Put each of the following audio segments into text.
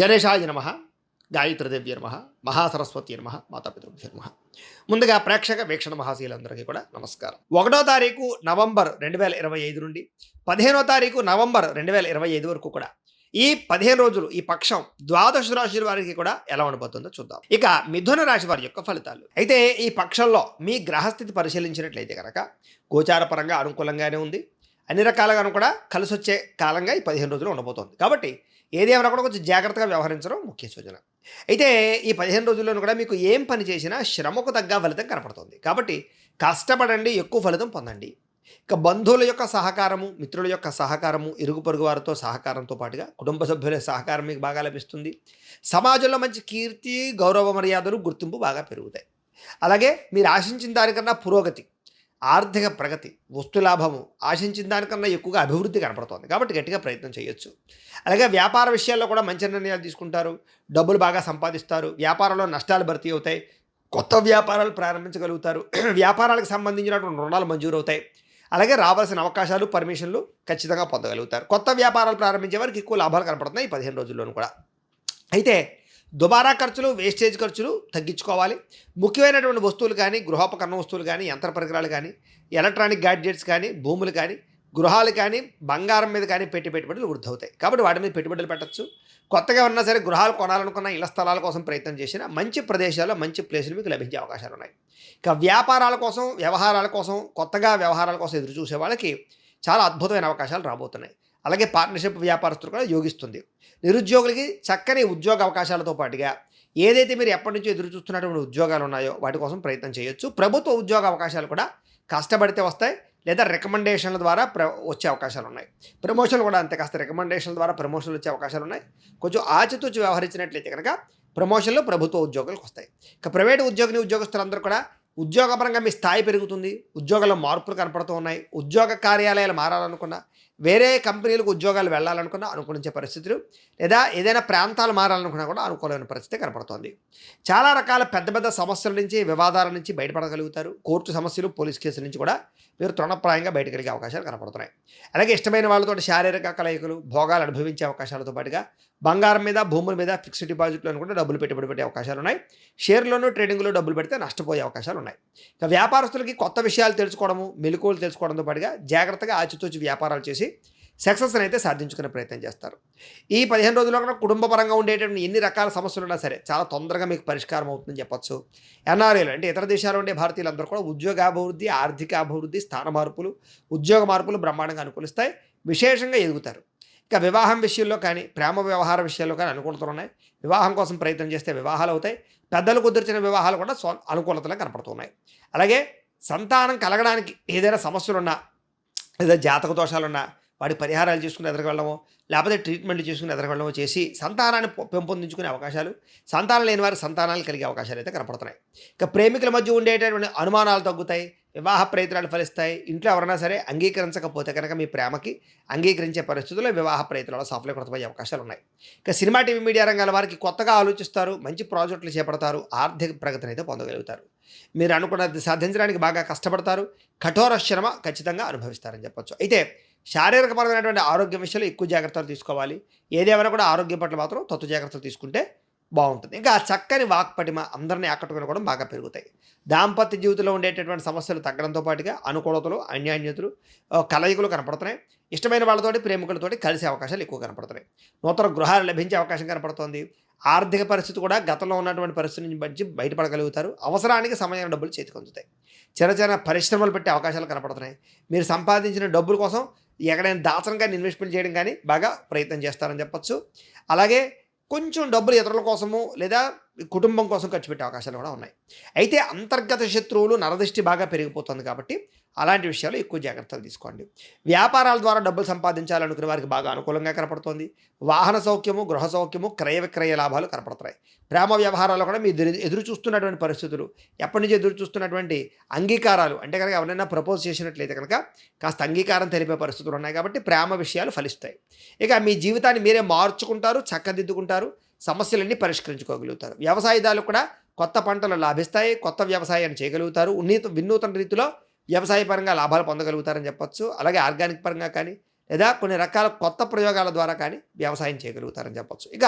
గణేశాయ నమ గాయత్రిదేవ్య నమ మహాసరస్వతి నమ మాతాపితృభ్య నమ. ముందుగా ప్రేక్షక వీక్షణ మహాశీలందరికీ కూడా నమస్కారం. ఒకటో తారీఖు నవంబర్ రెండు వేల ఇరవై ఐదు నుండి పదిహేనో తారీఖు నవంబర్ రెండు వేల ఇరవై ఐదు వరకు కూడా ఈ పదిహేను రోజులు ఈ పక్షం ద్వాదశ రాశుల వారికి కూడా ఎలా ఉండబోతుందో చూద్దాం. ఇక మిథున రాశి వారి యొక్క ఫలితాలు. అయితే ఈ పక్షంలో మీ గ్రహస్థితి పరిశీలించినట్లయితే కనుక గోచార పరంగా అనుకూలంగానే ఉంది. అన్ని రకాలుగాను కూడా కలిసి వచ్చే కాలంగా ఈ పదిహేను రోజులు ఉండబోతోంది. కాబట్టి ఏదేమైనా కూడా కొంచెం జాగ్రత్తగా వ్యవహరించడం ముఖ్య సూచన. అయితే ఈ పదిహేను రోజుల్లోనూ కూడా మీకు ఏం పని చేసినా శ్రమకు తగ్గ ఫలితం కనపడుతుంది. కాబట్టి కష్టపడండి ఎక్కువ ఫలితం పొందండి. ఇక బంధువుల యొక్క సహకారము మిత్రుల యొక్క సహకారము ఇరుగు పొరుగు వారితో సహకారంతో పాటుగా కుటుంబ సభ్యుల సహకారం మీకు బాగా లభిస్తుంది. సమాజంలో మంచి కీర్తి గౌరవ మర్యాదలు గుర్తింపు బాగా పెరుగుతాయి. అలాగే మీరు ఆశించిన దానికన్నా పురోగతి ఆర్థిక ప్రగతి వస్తులాభము ఆశించిన దానికన్నా ఎక్కువగా అభివృద్ధి కనపడుతోంది. కాబట్టి గట్టిగా ప్రయత్నం చేయొచ్చు. అలాగే వ్యాపార విషయాల్లో కూడా మంచి నిర్ణయాలు తీసుకుంటారు. డబ్బులు బాగా సంపాదిస్తారు. వ్యాపారంలో నష్టాలు భర్తీ అవుతాయి. కొత్త వ్యాపారాలు ప్రారంభించగలుగుతారు. వ్యాపారాలకు సంబంధించినటువంటి రుణాలు మంజూరు అవుతాయి. అలాగే రావాల్సిన అవకాశాలు పర్మిషన్లు ఖచ్చితంగా పొందగలుగుతారు. కొత్త వ్యాపారాలు ప్రారంభించే వారికి ఎక్కువ లాభాలు కనపడుతున్నాయి ఈ పదిహేను రోజుల్లోనూ కూడా. అయితే దుబారా ఖర్చులు వేస్టేజ్ ఖర్చులు తగ్గించుకోవాలి. ముఖ్యమైనటువంటి వస్తువులు కానీ గృహోపకరణ వస్తువులు కానీ యంత్ర పరికరాలు కానీ ఎలక్ట్రానిక్ గ్యాడ్జెట్స్ కానీ భూములు కానీ గృహాలు కానీ బంగారం మీద కానీ పెట్టి పెట్టుబడులు వృద్ధవుతాయి. కాబట్టి వాటి మీద పెట్టుబడులు పెట్టచ్చు. కొత్తగా ఉన్నా సరే గృహాలు కొనాలనుకున్న ఇళ్ళ స్థలాల కోసం ప్రయత్నం చేసిన మంచి ప్రదేశాల్లో మంచి ప్లేసులు మీకు లభించే అవకాశాలు ఉన్నాయి. ఇక వ్యాపారాల కోసం వ్యవహారాల కోసం కొత్తగా వ్యవహారాల కోసం ఎదురు చూసే వాళ్ళకి చాలా అద్భుతమైన అవకాశాలు రాబోతున్నాయి. అలాగే పార్ట్నర్షిప్ వ్యాపారస్తులు కూడా యోగిస్తుంది. నిరుద్యోగులకి చక్కని ఉద్యోగ అవకాశాలతో పాటుగా ఏదైతే మీరు ఎప్పటి నుంచో ఎదురు చూస్తున్నటువంటి ఉద్యోగాలు ఉన్నాయో వాటి కోసం ప్రయత్నం చేయొచ్చు. ప్రభుత్వ ఉద్యోగ అవకాశాలు కూడా కష్టపడితే వస్తాయి లేదా రికమెండేషన్ల ద్వారా ప్ర వచ్చే అవకాశాలు ఉన్నాయి. ప్రమోషన్లు కూడా అంతే కాస్త రికమెండేషన్ల ద్వారా ప్రమోషన్లు వచ్చే అవకాశాలు ఉన్నాయి. కొంచెం ఆచితూచి వ్యవహరించినట్లయితే కనుక ప్రమోషన్లు ప్రభుత్వ ఉద్యోగులకు వస్తాయి. ఇక ప్రైవేటు ఉద్యోగిని ఉద్యోగస్తులందరూ కూడా ఉద్యోగపరంగా మీ స్థాయి పెరుగుతుంది ఉద్యోగాల్లో మార్పులు కనపడుతూ ఉన్నాయి ఉద్యోగ కార్యాలయాలు మారాలనుకున్నా వేరే కంపెనీలకు ఉద్యోగాలు వెళ్ళాలనుకున్నా అనుకూలించే పరిస్థితులు లేదా ఏదైనా ప్రాంతాలు మారాలనుకున్నా కూడా అనుకూలమైన పరిస్థితి కనపడుతోంది. చాలా రకాల పెద్ద పెద్ద సమస్యల నుంచి వివాదాల నుంచి బయటపడగలుగుతారు. కోర్టు సమస్యలు పోలీస్ కేసుల నుంచి కూడా మీరు తృణప్రాయంగా బయటకెళ్ళే అవకాశాలు కనపడుతున్నాయి. అలాగే ఇష్టమైన వాళ్ళతో శారీరక కలయికలు భోగాలు అనుభవించే అవకాశాలతో పాటుగా బంగారం మీద భూముల మీద ఫిక్స్డ్ డిపాజిట్లో కూడా డబ్బులు పెట్టుబడి పెట్టే అవకాశాలు ఉన్నాయి. షేర్లోనూ ట్రేడింగ్లో డబ్బులు పెడితే నష్టపోయే అవకాశాలు ఉన్నాయి. ఇక వ్యాపారస్తులకి కొత్త విషయాలు తెలుసుకోవడము మెలకువలు తెలుసుకోవడంతో పాటుగా జాగ్రత్తగా ఆచితూచి వ్యాపారాలు చేసి సక్సెస్ని అయితే సాధించుకునే ప్రయత్నం చేస్తారు. ఈ పదిహేను రోజుల్లో కూడా కుటుంబపరంగా ఉండేటువంటి ఎన్ని రకాల సమస్యలు ఉన్నా సరే చాలా తొందరగా మీకు పరిష్కారం అవుతుందని చెప్పొచ్చు. ఎన్ఆర్ఏలు అంటే ఇతర దేశాల్లో ఉండే భారతీయులందరూ కూడా ఉద్యోగాభివృద్ధి ఆర్థిక అభివృద్ధి స్థాన మార్పులు ఉద్యోగ మార్పులు బ్రహ్మాండంగా అనుకూలిస్తాయి విశేషంగా ఎదుగుతారు. ఇక వివాహం విషయంలో కానీ ప్రేమ వ్యవహార విషయాల్లో కానీ అనుకూలతలు ఉన్నాయి. వివాహం కోసం ప్రయత్నం చేస్తే వివాహాలు అవుతాయి. పెద్దలు కుదిర్చిన వివాహాలు కూడా స్వ అనుకూలతలు కనపడుతున్నాయి. అలాగే సంతానం కలగడానికి ఏదైనా సమస్యలున్నా లేదా జాతక దోషాలున్నా వాడి పరిహారాలు చేసుకుని ఎదగలడమో లేకపోతే ట్రీట్మెంట్ చేసుకుని ఎదగలడమో చేసి సంతానాన్ని పెంపొందించుకునే అవకాశాలు సంతానం లేని వారి సంతానాలు కలిగే అవకాశాలు అయితే కనపడుతున్నాయి. ఇక ప్రేమికుల మధ్య ఉండేటటువంటి అనుమానాలు తగ్గుతాయి వివాహ ప్రయత్నాలు ఫలిస్తాయి ఇంట్లో ఎవరైనా సరే అంగీకరించకపోతే కనుక మీ ప్రేమకి అంగీకరించే పరిస్థితుల్లో వివాహ ప్రయత్నాలు సఫలీకృతమయ్యే అవకాశాలు ఉన్నాయి. ఇక సినిమా టీవీ మీడియా రంగాల వారికి కొత్తగా ఆలోచిస్తారు మంచి ప్రాజెక్టులు చేపడతారు ఆర్థిక ప్రగతిని అయితే పొందగలుగుతారు. మీరు అనుకున్నది సాధించడానికి బాగా కష్టపడతారు కఠోర శ్రమ ఖచ్చితంగా అనుభవిస్తారని చెప్పొచ్చు. అయితే శారీరకపరమైనటువంటి ఆరోగ్య విషయంలో ఎక్కువ జాగ్రత్తలు తీసుకోవాలి. ఏదేమైనా కూడా ఆరోగ్యం పట్ల మాత్రం తత్వ జాగ్రత్తలు తీసుకుంటే బాగుంటుంది. ఇంకా ఆ చక్కని వాక్పటిమ అందరినీ ఆకట్టుకుని కూడా బాగా పెరుగుతాయి. దాంపత్య జీవితంలో ఉండేటటువంటి సమస్యలు తగ్గడంతో పాటుగా అనుకూలతలు అన్యాన్యతలు కలయికలు కనపడుతున్నాయి. ఇష్టమైన వాళ్ళతోటి ప్రేమికులతోటి కలిసే అవకాశాలు ఎక్కువ కనపడుతున్నాయి. నూతన గృహాలు లభించే అవకాశం కనపడుతోంది. ఆర్థిక పరిస్థితి కూడా గతంలో ఉన్నటువంటి పరిస్థితి నుంచి బయటపడగలుగుతారు. అవసరానికి సమయం డబ్బులు చేతికి అందుతాయి. చిన్న చిన్న పరిశ్రమలు పెట్టే అవకాశాలు కనపడుతున్నాయి. మీరు సంపాదించిన డబ్బుల కోసం ఎక్కడైనా దాచడం కానీ ఇన్వెస్ట్మెంట్ చేయడం కానీ బాగా ప్రయత్నం చేస్తారని చెప్పచ్చు. అలాగే కొంచెం డబ్బులు ఇతరుల కోసము లేదా కుటుంబం కోసం ఖర్చు పెట్టే అవకాశాలు కూడా ఉన్నాయి. అయితే అంతర్గత శత్రువులు నరదృష్టి బాగా పెరిగిపోతుంది కాబట్టి అలాంటి విషయాలు ఎక్కువ జాగ్రత్తలు తీసుకోండి. వ్యాపారాల ద్వారా డబ్బులు సంపాదించాలనుకునే వారికి బాగా అనుకూలంగా కనపడుతోంది. వాహన సౌఖ్యము గృహ సౌఖ్యము క్రయ విక్రయ లాభాలు కనపడుతున్నాయి. ప్రేమ వ్యవహారాలు కూడా మీరు ఎదురు- ఎదురు చూస్తున్నటువంటి పరిస్థితులు ఎప్పటి నుంచి ఎదురు చూస్తున్నటువంటి అంగీకారాలు అంటే కనుక ఎవరైనా ప్రపోజ్ చేసినట్లయితే కనుక కాస్త అంగీకారం తెలిపే పరిస్థితులు ఉన్నాయి కాబట్టి ప్రేమ విషయాలు ఫలిస్తాయి. ఇక మీ జీవితాన్ని మీరే మార్చుకుంటారు చక్కదిద్దుకుంటారు. సమస్యలన్నీ పరిష్కరించుకోగలుగుతారు. వ్యవసాయదారులు కూడా కొత్త పంటలు లాభిస్తాయి కొత్త వ్యవసాయాన్ని చేయగలుగుతారు. ఉన్నీత వినూతన రీతిలో వ్యవసాయ పరంగా లాభాలు పొందగలుగుతారని చెప్పొచ్చు. అలాగే ఆర్గానిక్ పరంగా కానీ లేదా కొన్ని రకాల కొత్త ప్రయోగాల ద్వారా కానీ వ్యవసాయం చేయగలుగుతారని చెప్పొచ్చు. ఇక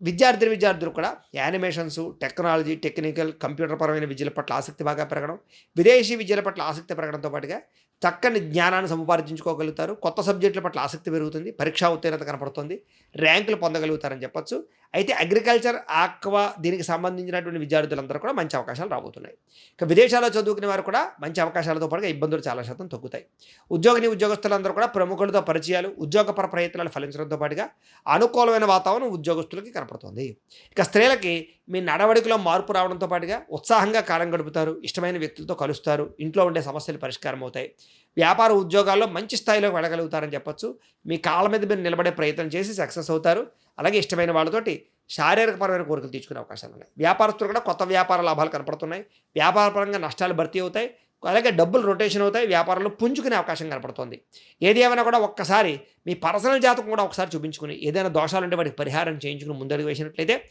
విద్యార్థి విద్యార్థులు కూడా యానిమేషన్స్ టెక్నాలజీ టెక్నికల్ కంప్యూటర్ పరమైన విద్యల పట్ల ఆసక్తి బాగా పెరగడం విదేశీ విద్యల పట్ల ఆసక్తి పెరగడంతో పాటుగా చక్కని జ్ఞానాన్ని సముపార్జించుకోగలుగుతారు. కొత్త సబ్జెక్టుల పట్ల ఆసక్తి పెరుగుతుంది. పరీక్షా ఉత్తీర్ణత కనపడుతుంది. ర్యాంకులు పొందగలుగుతారని చెప్పొచ్చు. అయితే అగ్రికల్చర్ ఆక్వా దీనికి సంబంధించినటువంటి విద్యార్థులందరూ కూడా మంచి అవకాశాలు రాబోతున్నాయి. ఇక విదేశాల్లో చదువుకునే వారు కూడా మంచి అవకాశాలతో పాటుగా ఇబ్బందులు చాలా శాతం తగ్గుతాయి. ఉద్యోగిని ఉద్యోగస్తులందరూ కూడా ప్రముఖులతో పరిచయాలు ఉద్యోగపర ప్రయత్నాలు ఫలించడంతో పాటుగా అనుకూలమైన వాతావరణం ఉద్యోగస్తులకి కనపడుతుంది. ఇక స్త్రీలకి మీ నడవడికలో మార్పు రావడంతో పాటుగా ఉత్సాహంగా కాలం గడుపుతారు. ఇష్టమైన వ్యక్తులతో కలుస్తారు. ఇంట్లో ఉండే సమస్యలు పరిష్కారం అవుతాయి వ్యాపార ఉద్యోగాల్లో మంచి స్థాయిలో వెళ్ళగలుగుతారని చెప్పొచ్చు. మీ కాళ్ళ మీద మీరు నిలబడే ప్రయత్నం చేసి సక్సెస్ అవుతారు. అలాగే ఇష్టమైన వాళ్ళతోటి శారీరకపరమైన కోరికలు తీసుకునే అవకాశాలు ఉన్నాయి. వ్యాపారస్తులు కూడా కొత్త వ్యాపార లాభాలు కనపడుతున్నాయి. వ్యాపారపరంగా నష్టాలు భర్తీ అవుతాయి. అలాగే డబ్బులు రొటేషన్ అవుతాయి. వ్యాపారంలో పుంజుకునే అవకాశం కనపడుతుంది. ఏది ఏమైనా కూడా ఒక్కసారి మీ పర్సనల్ జాతకం కూడా ఒకసారి చూపించుకుని ఏదైనా దోషాలు ఉంటే వాటికి పరిహారం చేయించుకుని ముందడుగు వేసినట్లయితే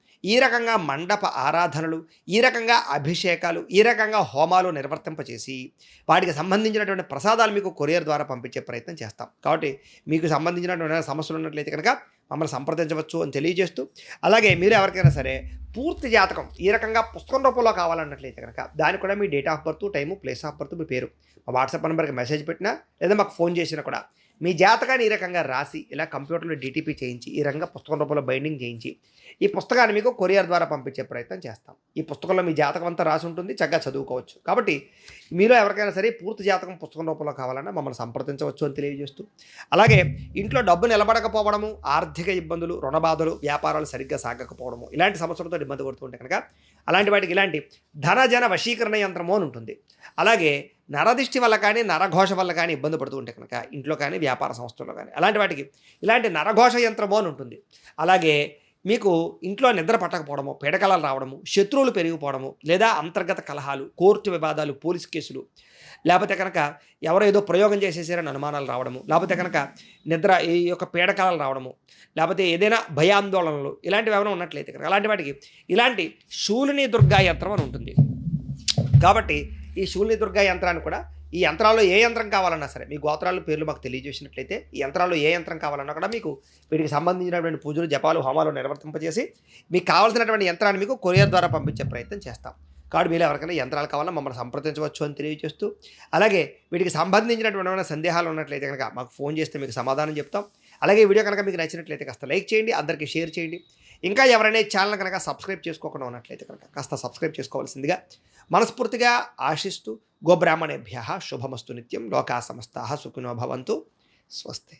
ఈ రకంగా మండప ఆరాధనలు ఈ రకంగా అభిషేకాలు ఈ రకంగా హోమాలు నిర్వర్తింపచేసి వాటికి సంబంధించినటువంటి ప్రసాదాలు మీకు కొరియర్ ద్వారా పంపించే ప్రయత్నం చేస్తాం. కాబట్టి మీకు సంబంధించినటువంటి సమస్యలు ఉన్నట్లయితే కనుక మమ్మల్ని సంప్రదించవచ్చు అని తెలియజేస్తూ అలాగే మీరు ఎవరికైనా సరే పూర్తి జాతకం ఈ రకంగా పుస్తకం రూపంలో కావాలన్నట్లయితే కనుక దానికి కూడా మీ date of birth time place of birth మీ పేరు. మా వాట్సాప్ నెంబర్కి మెసేజ్ పెట్టినా లేదా మాకు ఫోన్ చేసినా కూడా మీ జాతకాన్ని ఈ రకంగా రాసి ఇలా కంప్యూటర్లో డిటిపి చేయించి ఈ రకంగా పుస్తకం రూపంలో బైండింగ్ చేయించి ఈ పుస్తకాన్ని మీకు కొరియర్ ద్వారా పంపించే ప్రయత్నం చేస్తాం. ఈ పుస్తకంలో మీ జాతకం అంతా రాసి ఉంటుంది చక్కగా చదువుకోవచ్చు. కాబట్టి మీలో ఎవరికైనా సరే పూర్తి జాతకం పుస్తకం రూపంలో కావాలన్నా మమ్మల్ని సంప్రదించవచ్చు అని తెలియజేస్తూ అలాగే ఇంట్లో డబ్బు నిలబడకపోవడము ఆర్థిక ఇబ్బందులు రుణబాధలు వ్యాపారాలు సరిగ్గా సాగకపోవడము ఇలాంటి సమస్యలతో ఇబ్బంది పడుతుంటే కనుక అలాంటి వాటికి ఇలాంటి ధనజన వశీకరణ యంత్రము అని ఉంటుంది. అలాగే నరదిష్టి వల్ల కానీ నరఘోష వల్ల కానీ ఇబ్బంది పడుతూ ఉంటే కనుక ఇంట్లో కానీ వ్యాపార సంస్థల్లో కానీ అలాంటి వాటికి ఇలాంటి నరఘోష యంత్రము అని ఉంటుంది. అలాగే మీకు ఇంట్లో నిద్ర పట్టకపోవడము పీడకలాలు రావడము శత్రువులు పెరిగిపోవడము లేదా అంతర్గత కలహాలు కోర్టు వివాదాలు పోలీస్ కేసులు లేకపోతే కనుక ఎవరో ఏదో ప్రయోగం చేసేసారని అనుమానాలు రావడము లేకపోతే కనుక నిద్ర ఈ యొక్క పీడకాలు రావడము లేకపోతే ఏదైనా భయాందోళనలు ఇలాంటివి ఏమైనా ఉన్నట్లయితే కనుక అలాంటి వాటికి ఇలాంటి శూలిని దుర్గా యంత్రం అని ఉంటుంది. కాబట్టి ఈ శూలిని దుర్గా యంత్రాన్ని కూడా ఈ యంత్రాల్లో ఏ యంత్రం కావాలన్నా సరే మీ గోత్రాలు పేర్లు మాకు తెలియజేసినట్లయితే ఈ యంత్రాల్లో ఏ యంత్రం కావాలన్నా కూడా మీకు వీటికి సంబంధించినటువంటి పూజలు జపాలు హోమాలు నిర్వర్తింపజేసి మీకు కావాల్సినటువంటి యంత్రాన్ని మీకు కొరియర్ ద్వారా పంపించే ప్రయత్నం చేస్తాం. కాబట్టి మీరు ఎవరికైనా యంత్రాలు కావాలన్నా మమ్మల్ని సంప్రదించవచ్చు అని తెలియజేస్తూ అలాగే వీటికి సంబంధించినటువంటి ఏమైనా సందేహాలు ఉన్నట్లయితే కనుక మాకు ఫోన్ చేస్తే మీకు సమాధానం చెప్తాం. అలాగే వీడియో కనుక మీకు నచ్చినట్లయితే కాస్త లైక్ చేయండి అందరికీ షేర్ చేయండి. ఇంకా ఎవరైనా ఛానల్ కనుక సబ్స్క్రైబ్ చేసుకోకుండా ఉన్నట్లయితే కనుక కాస్త సబ్స్క్రైబ్ చేసుకోవాల్సిందిగా మనస్ఫూర్తిగా ఆశిస్తూ గోబ్రాహ్మణేభ్య శుభమస్తు నిత్యం లోకా సమస్తా సుఖినో భవంతు. స్వస్తి.